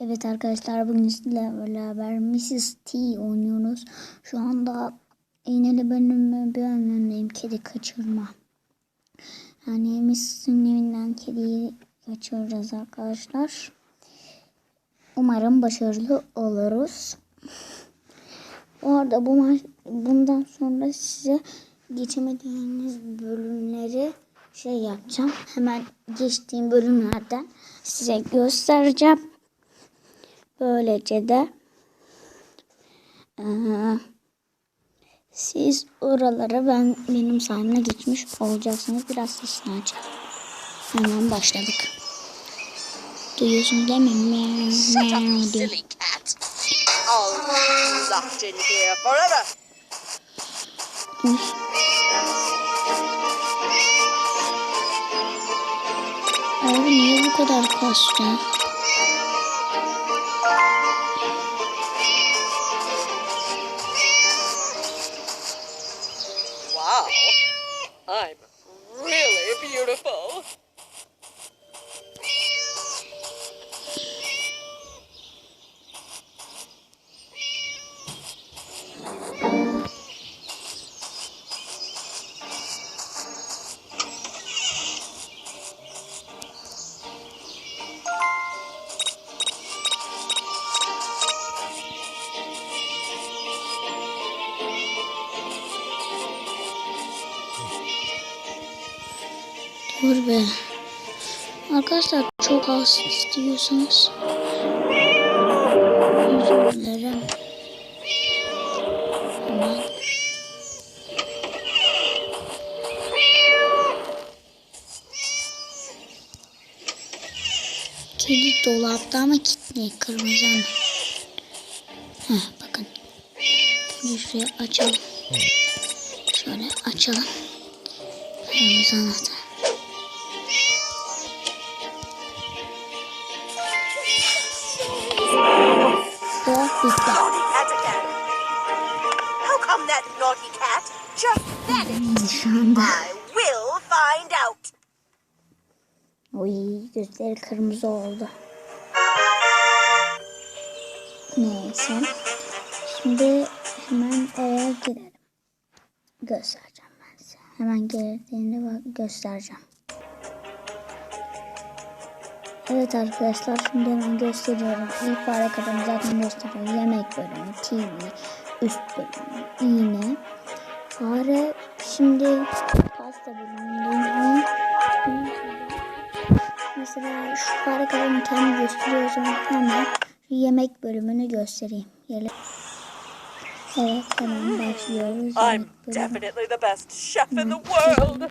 Evet arkadaşlar bugün sizlerle beraber Mrs. T oynuyoruz. Şu anda iğneli bölümü bir önündeyim. Kedi kaçırma. Yani Mrs.'in evinden kediyi kaçıracağız arkadaşlar. Umarım başarılı oluruz. Bu arada bu bundan sonra size geçemediğiniz bölümleri şey yapacağım. Hemen geçtiğim bölümlerden size göstereceğim. Böylece de siz oralara ben benim sayemde geçmiş olacaksınız. Biraz sesini açalım. Hemen başladık. Duyuyorsun değil mi? Meow, meow diyor. Abi niye bu kadar kastı? Dur be. Arkadaşlar çok az istiyorsanız. Özür dilerim. Hemen. Kedi dolapta ama kilitli kırmızı anahtar. Heh, bakın. Bir şuraya açalım. Şöyle açalım. Kırmızı anahtar. Vanished? Şu anda. I will find out. Oy gözleri kırmızı oldu. Neyse. Şimdi hemen eve gidelim. Göstereceğim ben size. Hemen geldiğinde göstereceğim. Evet arkadaşlar şimdi hemen gösteriyorum. İlk fare kapanı zaten gösteriyor. Yemek bölümü, TV, üst bölümü, iğne. Fare şimdi pasta bölümündeyim. Mesela şu fare kapanı kendi gösteriyor o zaman hemen yemek bölümünü göstereyim. Gel. Evet hemen başlıyoruz. I'm Yemek definitely the best chef in the world.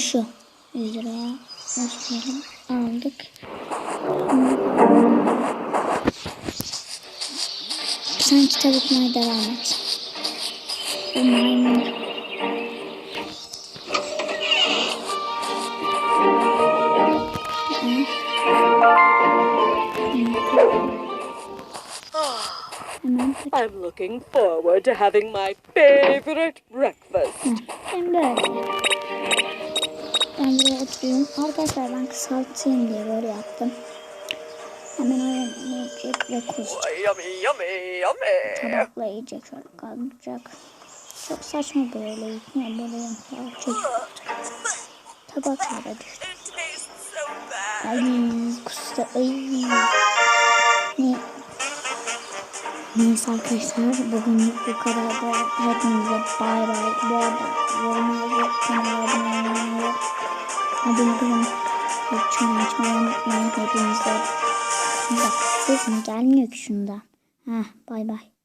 Şu 100 liraya gösterelim. Aldık. Sen kitap okumaya devam et. Bu maymun. I'm looking forward to having my favorite breakfast. Böyle. Oturuyorum. Arkadaşlar ben kısaltayım diye böyle yaptım. Hemen oraya yiyecek ve kusacak. Tabakla yiyecek şöyle kaldıracak. Çok saçma böyle. Ne böyle ya çok tabaklara düştü. Ay kustu. Ay. Ne? Neyse arkadaşlar bugün bu kadar da hepinize bay bay. Bu arada yorum yazıp kanala abone olmayı abone olun. Çını açmayı unutmayın hepinize. Bak sesim gelmiyor ki şunda. Heh bay bay.